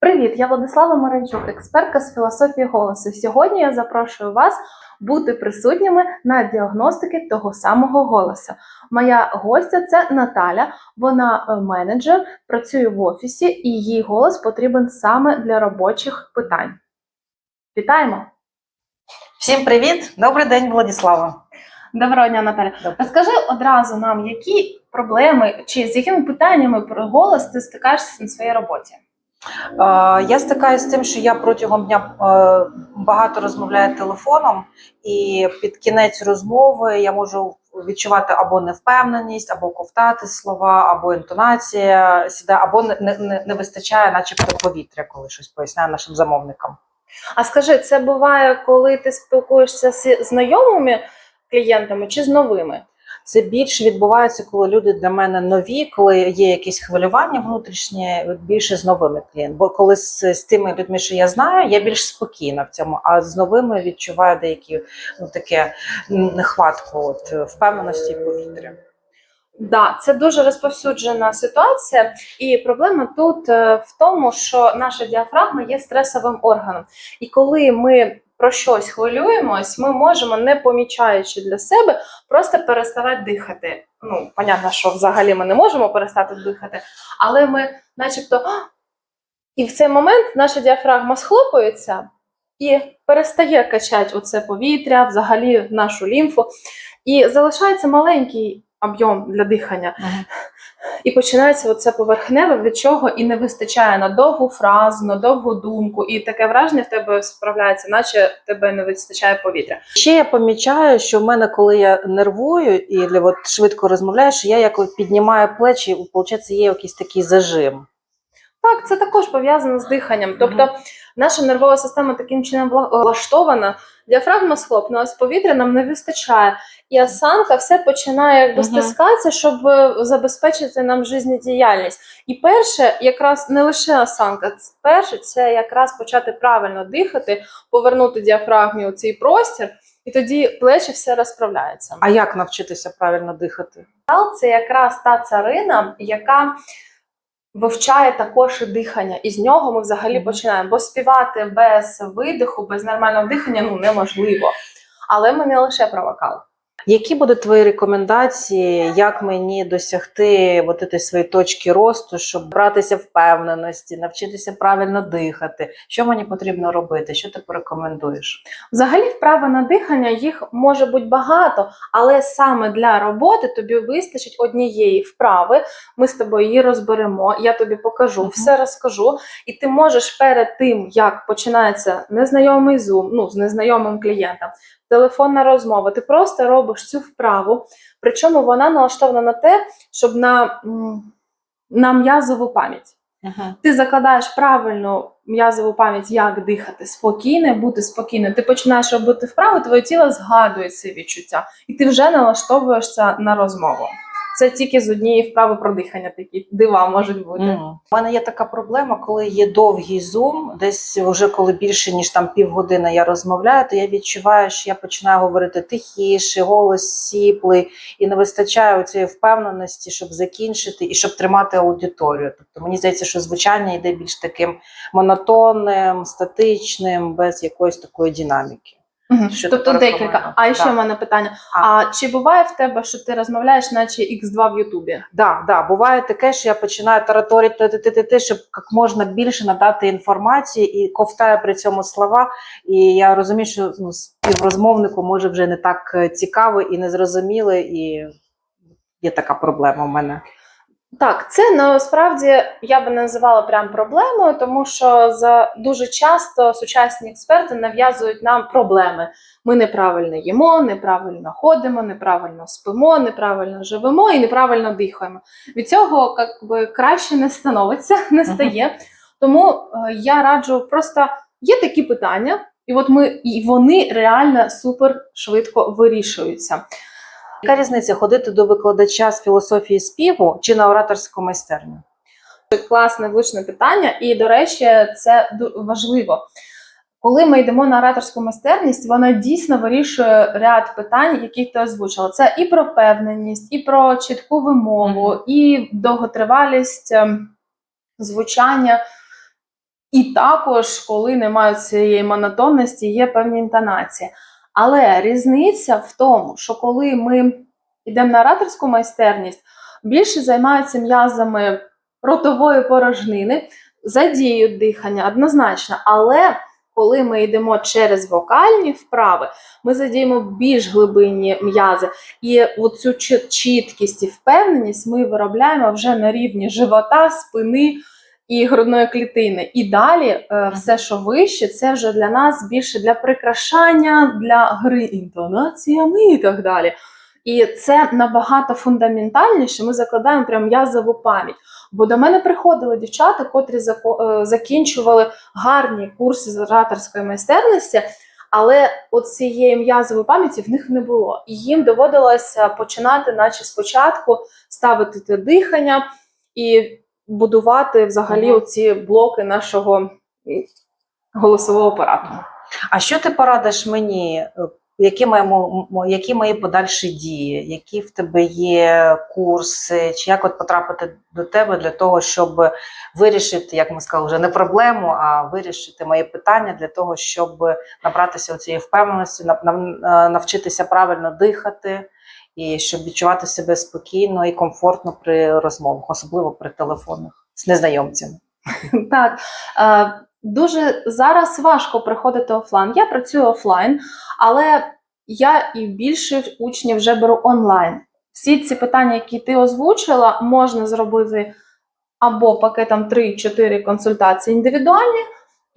Привіт, я Владислава Маранчук, експертка з філософії голосу. Сьогодні я запрошую вас бути присутніми на діагностики того самого голосу. Моя гостя це Наталя. Вона е, менеджер, працює в офісі, і її голос потрібен саме для робочих питань. Вітаємо! Всім привіт! Добрий день, Владислава. Доброго дня, Наталя. Розкажи одразу нам, які проблеми чи з якими питаннями про голос ти стикаєшся на своїй роботі? Я стикаюся з тим, що я протягом дня е, багато розмовляю телефоном, і під кінець розмови я можу відчувати або невпевненість, або ковтати слова, або інтонація сідає, або не, не, не вистачає, начебто, повітря, коли щось поясняю нашим замовникам. А скажи, це буває, коли ти спілкуєшся з знайомими клієнтами чи з новими? Це більше відбувається, коли люди для мене нові, коли є якісь хвилювання внутрішнє, більше з новими клієнтами. Бо коли з, з тими людьми, що я знаю, я більш спокійна в цьому, а з новими відчуваю деякі ну, таке нехватку от, впевненості і повітря. Да, це дуже розповсюджена ситуація, і проблема тут е, в тому, що наша діафрагма є стресовим органом. І коли ми про щось хвилюємось, ми можемо, не помічаючи для себе, просто переставати дихати. Ну, понятно, що взагалі ми не можемо перестати дихати, але ми, начебто, і в цей момент наша діафрагма схлопується і перестає качати оце повітря, взагалі нашу лімфу, і залишається маленький об'єм для дихання. І починається оце поверхневе, від чого і не вистачає на довгу фразу, на довгу думку, і таке враження в тебе справляється, наче в тебе не вистачає повітря. Ще я помічаю, що в мене, коли я нервую і от, швидко розмовляю, що я якось піднімаю плечі, і виходить, є якийсь такий зажим. Так, це також пов'язано з диханням. Тобто наша нервова система таким чином вла- влаштована, діафрагма схлопнулась, повітря нам не вистачає. І осанка все починає якби стискатися, щоб е, забезпечити нам життєдіяльність. І перше, якраз не лише осанка, перше це якраз почати правильно дихати, повернути діафрагмі у цей простір, і тоді плечі все розправляється. А як навчитися правильно дихати? Це якраз та царина, яка вивчає також і дихання, і з нього ми взагалі починаємо. Бо співати без видиху, без нормального дихання ну неможливо. Але ми не лише про вокал. Які будуть твої рекомендації, як мені досягти от цієї своєї точки росту, щоб братися впевненості, навчитися правильно дихати? Що мені потрібно робити? Що ти порекомендуєш? Взагалі, вправи на дихання їх може бути багато, але саме для роботи тобі вистачить однієї вправи. Ми з тобою її розберемо. Я тобі покажу, Мгм. все розкажу. І ти можеш перед тим, як починається незнайомий зум, ну з незнайомим клієнтом, телефонна розмова. Ти просто робиш цю вправу. Причому вона налаштована на те, щоб на, на м'язову пам'ять. Ти закладаєш правильну м'язову пам'ять, як дихати спокійно, бути спокійним. Ти починаєш робити вправу, твоє тіло згадує ці відчуття, і ти вже налаштовуєшся на розмову. Це тільки з однієї вправи про дихання, такі дива можуть бути. Мгм. У мене є така проблема, коли є довгий зум, десь вже коли більше ніж там півгодини я розмовляю, то я відчуваю, що я починаю говорити тихіше, голос сіплий, і не вистачає цієї впевненості, щоб закінчити і щоб тримати аудиторію. Тобто мені здається, що звучання йде більш таким монотонним, статичним, без якоїсь такої динаміки. Мгм. Що тобто декілька. А ще в мене питання: А. а чи буває в тебе, що ти розмовляєш, наче X2 в Ютубі? Да, да, буває таке, що я починаю тараторити, ти, ти, ти, ти, щоб як можна більше надати інформації і ковтаю при цьому слова. І я розумію, що ну, співрозмовнику може вже не так е, цікаво і незрозуміло, і є така проблема в мене. Так, це насправді я би не називала прям проблемою, тому що за дуже часто сучасні експерти нав'язують нам проблеми. Ми неправильно їмо, неправильно ходимо, неправильно спимо, неправильно живемо і неправильно дихаємо. Від цього як би, краще не становиться, не стає. Тому е, я раджу просто є такі питання, і от ми і вони реально супер швидко вирішуються. Яка різниця ходити до викладача з філософії співу чи на ораторську майстерню? класне влучне питання, і, до речі, це важливо. Коли ми йдемо на ораторську майстерність, вона дійсно вирішує ряд питань, які ти озвучила. Це і про впевненість, і про чітку вимову, і довготривалість ем, звучання. І також, коли немає цієї монотонності, є певні інтонації. Але різниця в тому, що коли ми йдемо на ораторську майстерність, більше займаються м'язами ротової порожнини, задіють дихання однозначно. Але коли ми йдемо через вокальні вправи, ми задіємо більш глибинні м'язи. І оцю чіткість і впевненість ми виробляємо вже на рівні живота, спини і грудної клітини. І далі е, все, що вище, це вже для нас більше для прикрашання, для гри інтонаціями і так далі. І це набагато фундаментальніше. Ми закладаємо прям м'язову пам'ять. Бо до мене приходили дівчата, котрі е, закінчували гарні курси з ораторської майстерності, але от цієї м'язової пам'яті в них не було. І їм доводилося починати, наче спочатку, ставити те дихання і будувати взагалі Мгм. оці блоки нашого голосового апарату. А що ти порадиш мені? е, Які маємо які мої подальші дії? Які в тебе є курси? Чи як от потрапити до тебе для того, щоб вирішити, як ми сказали, вже не проблему, а вирішити мої питання для того, щоб набратися цієї впевненості, нав- нав- навчитися правильно дихати і щоб відчувати себе спокійно і комфортно при розмовах, особливо при телефонах з незнайомцями. Так, е, дуже зараз важко приходити офлайн. Я працюю офлайн, але я і більше учнів вже беру онлайн. Всі ці питання, які ти озвучила, можна зробити або пакетом 3-4 консультації індивідуальні,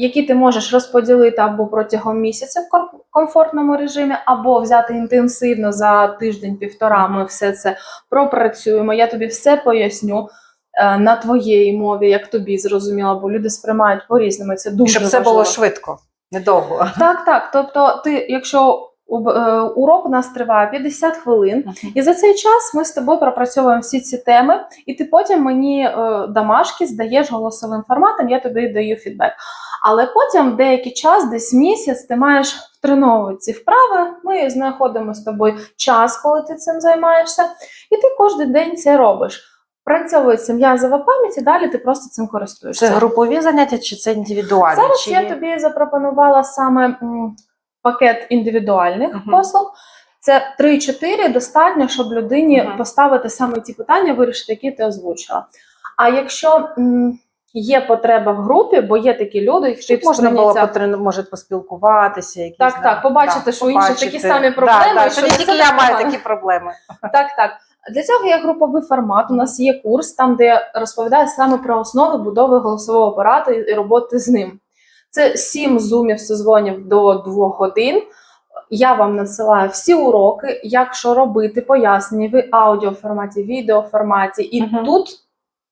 які ти можеш розподілити або протягом місяця в ком- комфортному режимі, або взяти інтенсивно за тиждень-півтора. Ми все це пропрацюємо. Я тобі все поясню е, на твоїй мові, як тобі зрозуміло, бо люди сприймають по-різному. Це дуже щоб це важливо. було швидко, недовго. Так, так. Тобто, ти, якщо е, урок у нас триває 50 хвилин, і за цей час ми з тобою пропрацьовуємо всі ці теми, і ти потім мені е, домашки здаєш голосовим форматом, я тобі даю фідбек. Але потім деякий час, десь місяць, ти маєш втреновувати ці вправи. Ми знаходимо з тобою час, коли ти цим займаєшся, і ти кожен день це робиш. Працьовується м'язова пам'ять, і далі ти просто цим користуєшся. Це групові заняття чи це індивідуальні? Зараз чи... я тобі запропонувала саме пакет індивідуальних Мгм. послуг. Це 3-4 достатньо, щоб людині Мгм. поставити саме ті питання, вирішити, які ти озвучила. А якщо м, є потреба в групі, бо є такі люди, які Щоб можна було потрен... може поспілкуватися, якісь Так, так, побачити, да, що у інших такі самі проблеми, Да, да, що не тільки я маю такі проблеми. Так, так. Для цього є груповий формат. У нас є курс, там, де я розповідаю саме про основи будови голосового апарату і роботи з ним. Це сім зумів созвонів до двох годин. Я вам надсилаю всі уроки, як що робити, пояснення в аудіоформаті, відеоформаті. І Мгм. тут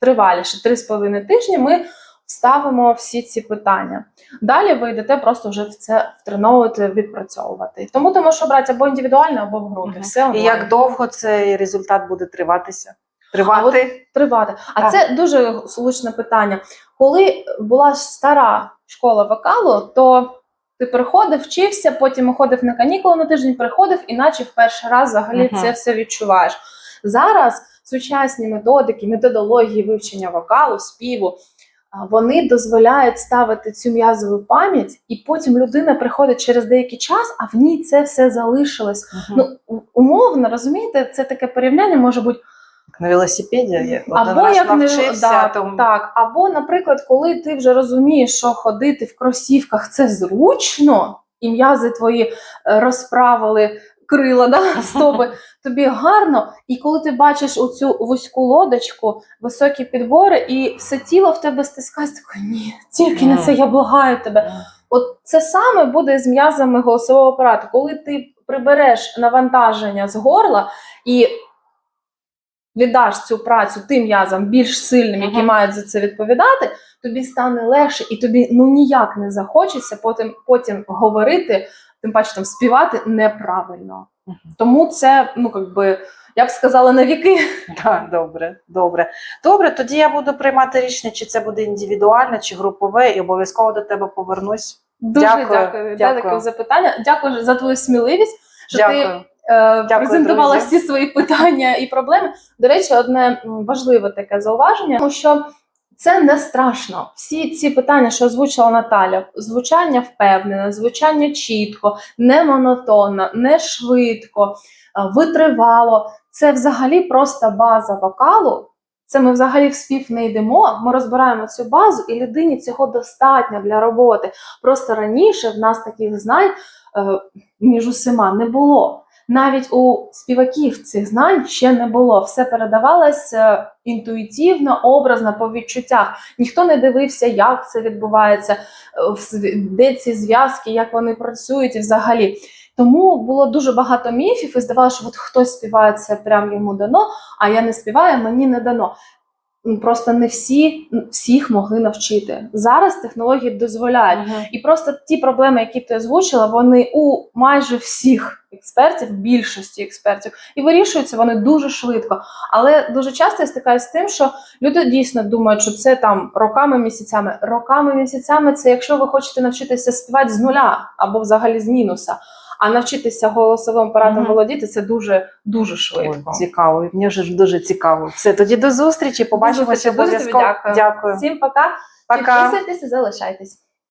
триваліше, три з половиною тижні, ми ставимо всі ці питання. Далі ви йдете просто вже в це втреновувати, відпрацьовувати. Тому ти можеш обрати або індивідуально, або в групі. Все І як довго цей результат буде триватися? Тривати? тривати. А Так. це дуже слушне питання. Коли була стара школа вокалу, то ти приходив, вчився, потім ходив на канікули на тиждень, приходив, іначе в перший раз взагалі Мгм. це все відчуваєш. Зараз сучасні методики, методології вивчення вокалу, співу. Вони дозволяють ставити цю м'язову пам'ять, і потім людина приходить через деякий час, а в ній це все залишилось. Мгм. Ну, умовно, розумієте, це таке порівняння може бути на велосипеді я або раз як не навчився, да, то так, або, наприклад, коли ти вже розумієш, що ходити в кросівках це зручно, і м'язи твої е, розправили крила, да, стопи, тобі гарно. І коли ти бачиш оцю вузьку лодочку, високі підбори, і все тіло в тебе стискає, таке, ні, тільки не це, я благаю тебе. От це саме буде з м'язами голосового апарату. Коли ти прибереш навантаження з горла і віддаш цю працю тим м'язам більш сильним, які Мгм. мають за це відповідати, тобі стане легше, і тобі ну ніяк не захочеться потім, потім говорити, тим паче там співати неправильно. Мгм. Тому це, ну якби, я б сказала, на віки. Так, добре, добре. Добре, тоді я буду приймати рішення, чи це буде індивідуальне, чи групове, і обов'язково до тебе повернусь. Дуже Дякую, дякую, дякую. дякую за питання. Дякую за твою сміливість. Що ти Дякую. е, презентувала друзі. всі свої питання і проблеми. До речі, одне важливе таке зауваження, тому що Це не страшно. Всі ці питання, що озвучила Наталя, звучання впевнене, звучання чітко, не монотонно, не швидко, е, витривало. Це взагалі просто база вокалу. Це ми взагалі в спів не йдемо. Ми розбираємо цю базу, і людині цього достатньо для роботи. Просто раніше в нас таких знань е, між усіма не було. Навіть у співаків цих знань ще не було. Все передавалось інтуїтивно, образно, по відчуттях. Ніхто не дивився, як це відбувається, е, де ці зв'язки, як вони працюють і взагалі. Тому було дуже багато міфів, і здавалося, що от хтось співає це прям йому дано, а я не співаю, мені не дано. Просто не всі всіх могли навчити. Зараз технології дозволяють. І просто ті проблеми, які ти озвучила, вони у майже всіх експертів, більшості експертів, і вирішуються вони дуже швидко. Але дуже часто я стикаюся з тим, що люди дійсно думають, що це там роками, місяцями. Роками, місяцями це якщо ви хочете навчитися співати з нуля або взагалі з мінуса. А навчитися голосовим апаратом Мгм. володіти це дуже дуже швидко. Ой, цікаво, мені вже дуже цікаво. Все, тоді до зустрічі. Побачимося обов'язково. Дякую. Всім пока. Пока. Підписуйтесь і залишайтесь.